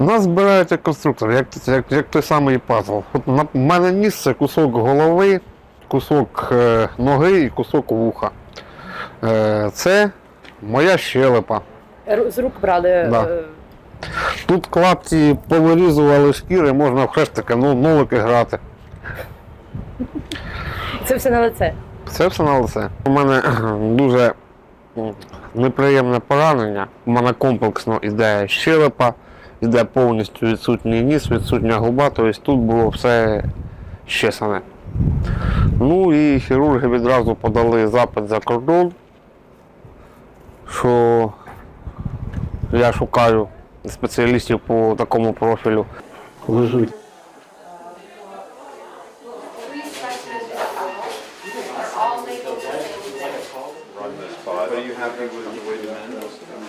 Нас збирають як конструктор, як, як, як той самий пазл. От на мене нісце кусок голови, кусок е, ноги і кусок вуха. Е, це моя щелепа. З рук брали. Да. е, Тут клапті повирізували шкіри, можна в хрестики, ну, нолики грати. Це все на лице. Це все на лице. У мене дуже неприємне поранення. У мене комплексно іде щелепа, іде повністю відсутній ніс, відсутня губа, тобто тут було все щесане. Ну і хірурги відразу подали запит за кордон, що я шукаю спеціалістів по такому профілю. Лежить. Are you happy with the way the man was?